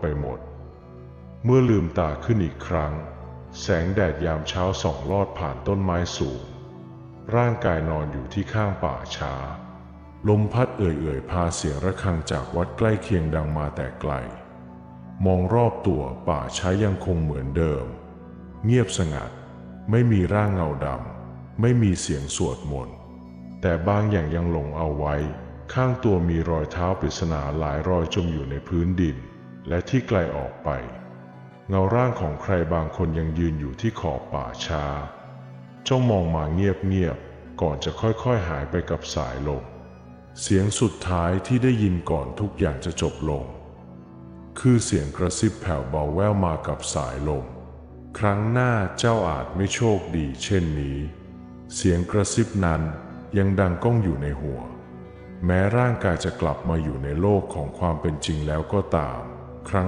ไปหมด เมื่อลืมตาขึ้นอีกครั้ง แสงแดดยามเช้าส่องลอดผ่านต้นไม้สูง ร่างกายนอนอยู่ที่ข้างป่าช้า ลมพัดเอื่อยๆ พาเสียงระฆังจากวัดใกล้เคียงดังมาแต่ไกล มองรอบตัวป่าช้ายังคงเหมือนเดิม เงียบสงัด ไม่มีร่างเงาดำ ไม่มีเสียงสวดมนต์ แต่บางอย่างยังหลงเอาไว้ข้างตัวมีรอยเท้าปริศนาหลายรอยจมอยู่ในพื้นดิน และที่ไกลออกไป เงาร่างของใครบางคนยังยืนอยู่ที่ขอบป่าช้า จ้องมองมาเงียบๆ ก่อนจะค่อยๆหายไปกับสายลม เสียงสุดท้ายที่ได้ยินก่อนทุกอย่างจะจบลง คือเสียงกระซิบแผ่วเบาแว่วมากับสายลม ครั้งหน้าเจ้าอาจไม่โชคดีเช่นนี้ เสียงกระซิบนั้นยังดังก้องอยู่ในหัว แม้ร่างกายจะกลับมาอยู่ในโลกของความเป็นจริงแล้วก็ตาม ครั้ง